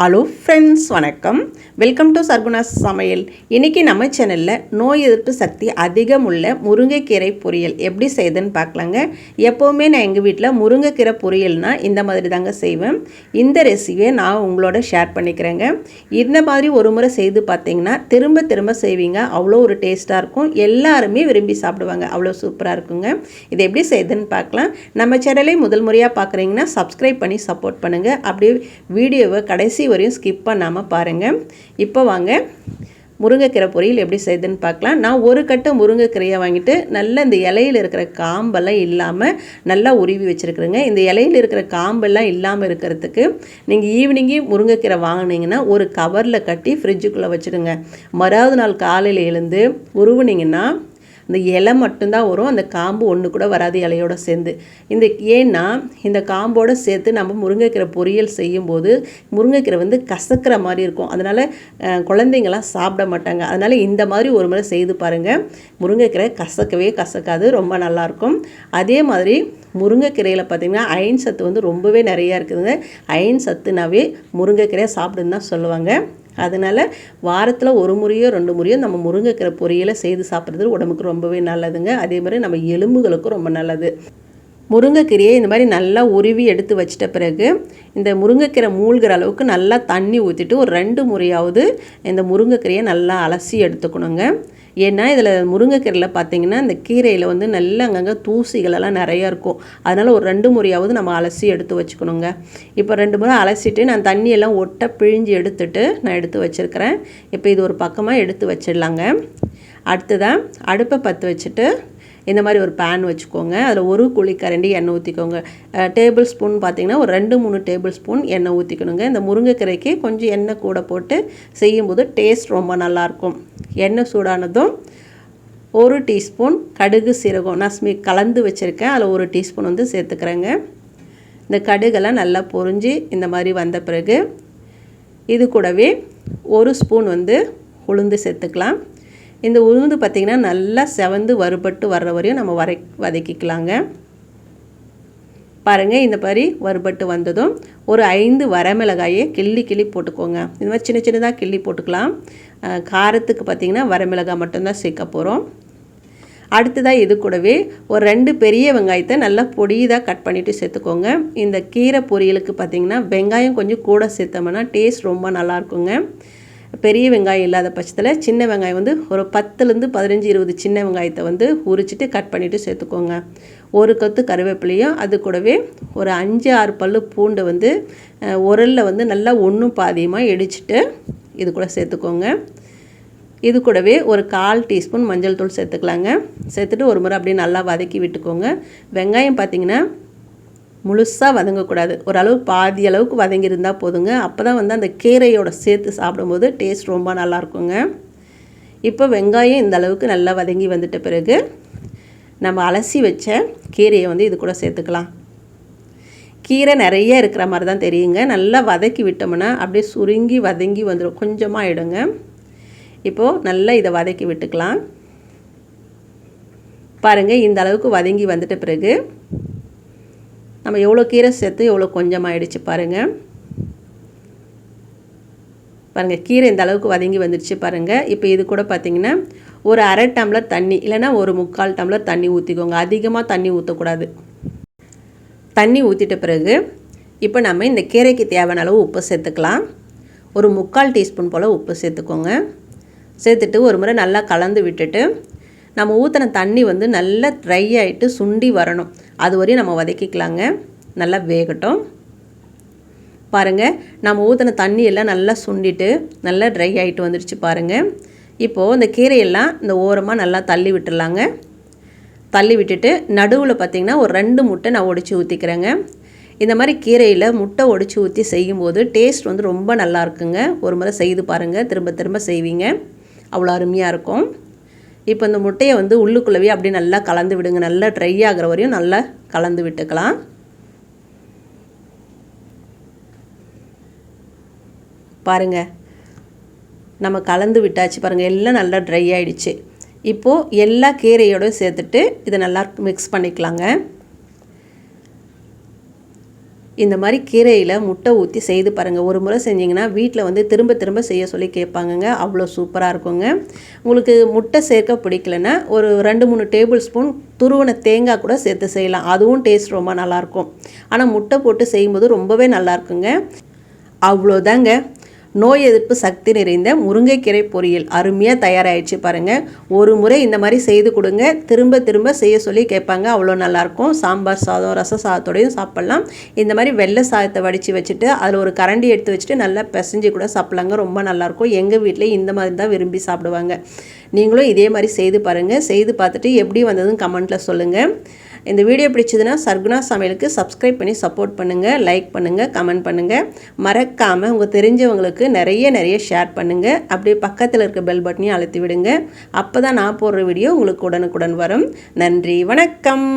Hello friends வணக்கம். Welcome to Sarguna's Samayal. இன்றைக்கி நம்ம சேனலில் நோய் எதிர்ப்பு சக்தி அதிகம் உள்ள முருங்கைக்கீரை பொரியல் எப்படி செய்யுதுன்னு பார்க்கலாங்க. எப்போவுமே நான் எங்கள் வீட்டில் முருங்கைக்கீரை பொரியல்னால் இந்த மாதிரி தாங்க செய்வேன். இந்த ரெசிபியை நான் உங்களோட ஷேர் பண்ணிக்கிறேங்க. இந்த மாதிரி ஒரு முறை செய்து பார்த்தீங்கன்னா திரும்ப திரும்ப செய்வீங்க. அவ்வளோ ஒரு டேஸ்ட்டாக இருக்கும். எல்லாருமே விரும்பி சாப்பிடுவாங்க. அவ்வளோ சூப்பராக இருக்குங்க. இது எப்படி செய்யுதுன்னு பார்க்கலாம். நம்ம சேனலை முதல் முறையாக பார்க்குறீங்கன்னா சப்ஸ்கிரைப் பண்ணி சப்போர்ட் பண்ணுங்கள் அப்படியே வீடியோவை கடைசி வரையும் ஸ்கிப் பண்ணாமல் பாருங்கள் இப்போ வாங்க முருங்கைக்கீரை பொரியல் எப்படி செய்யுதுன்னு பார்க்கலாம். நான் ஒரு கட்டு முருங்கைக்கீரையை வாங்கிட்டு நல்லா இந்த இலையில் இருக்கிற காம்பெல்லாம் இல்லாமல் நல்லா உருவி வச்சுருக்குறேங்க. இந்த இலையில் இருக்கிற காம்பெல்லாம் இல்லாமல் இருக்கிறதுக்கு நீங்கள் ஈவினிங்கே முருங்கைக்கீரை வாங்கினீங்கன்னா ஒரு கவரில் கட்டி ஃப்ரிட்ஜுக்குள்ளே வச்சுடுங்க. மறாவது நாள் காலையில் எழுந்து உருவுனீங்கன்னா இந்த இலை மட்டும்தான் வரும் அந்த காம்பு ஒன்று கூட வராது இலையோட சேர்ந்து. இந்த ஏன்னா இந்த காம்போடு சேர்த்து நம்ம முருங்கைக்கீரை பொரியல் செய்யும்போது முருங்கைக்கீரை வந்து கசக்கிற மாதிரி இருக்கும். அதனால் குழந்தைங்களாம் சாப்பிட மாட்டாங்க. அதனால் இந்த மாதிரி ஒரு முறை செய்து பாருங்கள் முருங்கைக்கீரை கசக்கவே கசக்காது ரொம்ப நல்லாயிருக்கும். அதே மாதிரி முருங்கைக்கீரையில் பார்த்திங்கன்னா அயன் சத்து வந்து ரொம்பவே நிறையா இருக்குதுங்க. அயன் சத்துனாவே முருங்கைக்கீரையை சாப்பிடுன்னு தான் சொல்லுவாங்க. அதனால் வாரத்தில் ஒரு முறையோ ரெண்டு முறையோ நம்ம முருங்கைக்கீரை பொரியலை செய்து சாப்பிட்றது உடம்புக்கு ரொம்பவே நல்லதுங்க. அதே மாதிரி நம்ம எலும்புகளுக்கும் ரொம்ப நல்லது. முருங்கைக்கீரையை இந்த மாதிரி நல்லா உருவி எடுத்து வச்சிட்ட பிறகு இந்த முருங்கைக்கீரை மூழ்கிற அளவுக்கு நல்லா தண்ணி ஊற்றிட்டு ஒரு ரெண்டு முறையாவது இந்த முருங்கைக்கீரையை நல்லா அலசி எடுத்துக்கணுங்க. ஏன்னா இதில் முருங்கைக்கீரையில் பார்த்தீங்கன்னா இந்த கீரையில் வந்து நல்ல அங்கங்கே தூசிகளெல்லாம் நிறையா இருக்கும். அதனால் ஒரு ரெண்டு முறையாவது நம்ம அலசி எடுத்து வச்சுக்கணுங்க. இப்போ ரெண்டு முறை அலசிட்டு நான் தண்ணியெல்லாம் ஒட்ட பிழிஞ்சு எடுத்துட்டு நான் எடுத்து வச்சுருக்கிறேன். இப்போ இது ஒரு பக்கமாக எடுத்து வச்சிடலாங்க. அடுத்ததாக அடுப்பை பற்ற வச்சுட்டு இந்த மாதிரி ஒரு பேன் வச்சுக்கோங்க. அதில் ஒரு குழிக்கரண்டி எண்ணெய் ஊற்றிக்கோங்க டேபிள் ஸ்பூன் பார்த்திங்கன்னா ஒரு ரெண்டு மூணு டேபிள் ஸ்பூன் எண்ணெய் ஊற்றிக்கணுங்க இந்த முருங்கைக்கீரைக்கு கொஞ்சம் எண்ணெய் கூட போட்டு செய்யும்போது டேஸ்ட் ரொம்ப நல்லாயிருக்கும். எண்ணெய் சூடானதும் ஒரு டீஸ்பூன் கடுகு சீரகம். நான் ஸ்மி கலந்து வச்சுருக்கேன். அதில் ஒரு டீஸ்பூன் வந்து சேர்த்துக்கிறேங்க. இந்த கடுகெல்லாம் நல்லா பொறிஞ்சு இந்த மாதிரி வந்த பிறகு இது கூடவே ஒரு ஸ்பூன் வந்து உளுந்து சேர்த்துக்கலாம். இந்த உளுந்து பார்த்திங்கன்னா நல்லா செவந்து வறுபட்டு வர்ற வரையும் நம்ம வரை வதக்கிக்கலாங்க. பாருங்கள் இந்த மாதிரி வறுபட்டு வந்ததும் ஒரு ஐந்து வரமிளகாயை கிள்ளி கிள்ளி போட்டுக்கோங்க. இந்த மாதிரி சின்ன சின்னதாக கிள்ளி போட்டுக்கலாம். காரத்துக்கு பார்த்திங்கன்னா வரமிளகாய் மட்டும்தான் சேர்க்க போகிறோம் அடுத்ததாக இது கூடவே ஒரு ரெண்டு பெரிய வெங்காயத்தை நல்லா பொடியதாக கட் பண்ணிவிட்டு சேர்த்துக்கோங்க. இந்த கீரை பொரியலுக்கு பார்த்திங்கன்னா வெங்காயம் கொஞ்சம் கூட சேர்த்தோம்னா டேஸ்ட் ரொம்ப நல்லாயிருக்குங்க பெரிய வெங்காயம் இல்லாத பட்சத்தில் சின்ன வெங்காயம் வந்து ஒரு பத்துலேருந்து பதினஞ்சு இருபது சின்ன வெங்காயத்தை வந்து உரிச்சிட்டு கட் பண்ணிவிட்டு சேர்த்துக்கோங்க. ஒரு கொத்து கருவேப்பிலையும் அது கூடவே ஒரு அஞ்சு ஆறு பல் பூண்டு வந்து உரலில் வந்து நல்லா ஒன்றும் பாதியமாக இடிச்சிட்டு இது கூட சேர்த்துக்கோங்க. இது கூடவே ஒரு கால் டீஸ்பூன் மஞ்சள் தூள் சேர்த்துக்கலாங்க. சேர்த்துட்டு ஒரு முறை அப்படியே நல்லா வதக்கி விட்டுக்கோங்க. வெங்காயம் பார்த்திங்கன்னா முழுசாக வதங்கக்கூடாது. ஓரளவு பாதி அளவுக்கு வதங்கியிருந்தால் போதுங்க. அப்போ தான் வந்து அந்த கீரையோட சேர்த்து சாப்பிடும்போது டேஸ்ட் ரொம்ப நல்லாயிருக்குங்க. இப்போ வெங்காயம் இந்த அளவுக்கு நல்லா வதங்கி வந்துட்ட பிறகு நம்ம அலசி வச்ச கீரையை வந்து இது கூட சேர்த்துக்கலாம். கீரை நிறைய இருக்கிற மாதிரி தான் தெரியுங்க. நல்லா வதக்கி விட்டோம்னா அப்படியே சுருங்கி வதங்கி வந்துடும் கொஞ்சமாக ஆகிடுங்க இப்போது நல்லா இதை வதக்கி விட்டுக்கலாம். பாருங்கள் இந்த அளவுக்கு வதங்கி வந்துட்ட பிறகு நம்ம எவ்வளோ கீரை சேர்த்து எவ்வளோ கொஞ்சமாகிடுச்சு பாருங்கள் பாருங்கள் கீரை இந்த அளவுக்கு வதங்கி வந்துடுச்சு பாருங்கள் இப்போ இது கூட பார்த்திங்கன்னா ஒரு அரை டம்ளர் தண்ணி இல்லைனா ஒரு முக்கால் டம்ளர் தண்ணி ஊற்றிக்கோங்க அதிகமாக தண்ணி ஊற்றக்கூடாது தண்ணி ஊற்றிட்ட பிறகு இப்போ நம்ம இந்த கீரைக்கு தேவையான அளவு உப்பு சேர்த்துக்கலாம். ஒரு முக்கால் டீஸ்பூன் போல் உப்பு சேர்த்துக்கோங்க. சேர்த்துட்டு ஒரு முறை நல்லா கலந்து விட்டுட்டு நம்ம ஊற்றின தண்ணி வந்து நல்லா ட்ரை ஆகிட்டு சுண்டி வரணும். அது வரையும் நம்ம வதக்கிக்கலாங்க. நல்லா வேகட்டும். பாருங்கள் நம்ம ஊற்றின தண்ணி எல்லாம் நல்லா சுண்டிட்டு நல்லா ட்ரை ஆகிட்டு வந்துடுச்சு பாருங்கள் இப்போது இந்த கீரையெல்லாம் இந்த ஓரமாக நல்லா தள்ளி விட்டுடலாங்க. தள்ளி விட்டுட்டு நடுவில் பார்த்திங்கன்னா ஒரு ரெண்டு முட்டை நான் ஒடிச்சு ஊற்றிக்கிறேங்க இந்த மாதிரி கீரையில் முட்டை ஒடிச்சு ஊற்றி செய்யும்போது டேஸ்ட் வந்து ரொம்ப நல்லா இருக்குங்க. ஒரு முறை செய்து பாருங்கள் திரும்ப திரும்ப செய்வீங்க. அவ்வளோ அருமையாக இருக்கும். இப்போ இந்த முட்டையை வந்து உள்ளுக்குள்ளவே அப்படியே நல்லா கலந்து விடுங்க. நல்லா ட்ரை ஆகிற வரையும் நல்லா கலந்து விட்டுக்கலாம். பாருங்கள் நம்ம கலந்து விட்டாச்சு பாருங்கள் எல்லாம் நல்லா ட்ரை ஆகிடுச்சு இப்போது எல்லா கீரையோடும் சேர்த்துட்டு இதை நல்லா மிக்ஸ் பண்ணிக்கலாங்க. இந்த மாதிரி கீரையில் முட்டை ஊற்றி செய்து பாருங்கள் ஒரு முறை செஞ்சிங்கன்னா வீட்டில் வந்து திரும்ப திரும்ப செய்ய சொல்லி கேட்பாங்கங்க. அவ்வளோ சூப்பராக இருக்குங்க. உங்களுக்கு முட்டை சேர்க்க பிடிக்கலன்னா ஒரு ரெண்டு மூணு டேபிள் ஸ்பூன் துருவன தேங்காய் கூட சேர்த்து செய்யலாம். அதுவும் டேஸ்ட் ரொம்ப நல்லாயிருக்கும் ஆனால் முட்டை போட்டு செய்யும்போது ரொம்பவே நல்லா இருக்குங்க. அவ்வளோதாங்க. நோய் எதிர்ப்பு சக்தி நிறைந்த முருங்கைக்கீரை பொரியல் அருமையாக தயாராகிடுச்சு பாருங்கள் ஒரு முறை இந்த மாதிரி செய்து கொடுங்க. திரும்ப திரும்ப செய்ய சொல்லி கேட்பாங்க. அவ்வளோ நல்லாயிருக்கும். சாம்பார் சாதம் ரச சாதத்தோடையும் சாப்பிட்லாம். இந்த மாதிரி வெள்ளை சாதத்தை வடித்து வச்சுட்டு அதில் ஒரு கரண்டி எடுத்து வச்சுட்டு நல்லா பிசைஞ்சு கூட சாப்பிட்லாங்க. ரொம்ப நல்லாயிருக்கும். எங்கள் வீட்டில் இந்த மாதிரி தான் விரும்பி சாப்பிடுவாங்க. நீங்களும் இதே மாதிரி செய்து பாருங்கள் செய்து பார்த்துட்டு எப்படி வந்ததுன்னு கமெண்ட்டில் சொல்லுங்கள் இந்த வீடியோ பிடிச்சதுன்னா சர்குணா சமையலுக்கு சப்ஸ்கிரைப் பண்ணி சப்போர்ட் பண்ணுங்கள் லைக் பண்ணுங்கள் கமெண்ட் பண்ணுங்கள் மறக்காமல் உங்கள் தெரிஞ்சவங்களுக்கு நிறைய நிறைய ஷேர் பண்ணுங்கள் அப்படியே பக்கத்தில் இருக்க பெல் பட்டனையும் அழுத்தி விடுங்க. அப்போ தான் நான் போடுற வீடியோ உங்களுக்கு உடனுக்குடன் வரும். நன்றி வணக்கம்.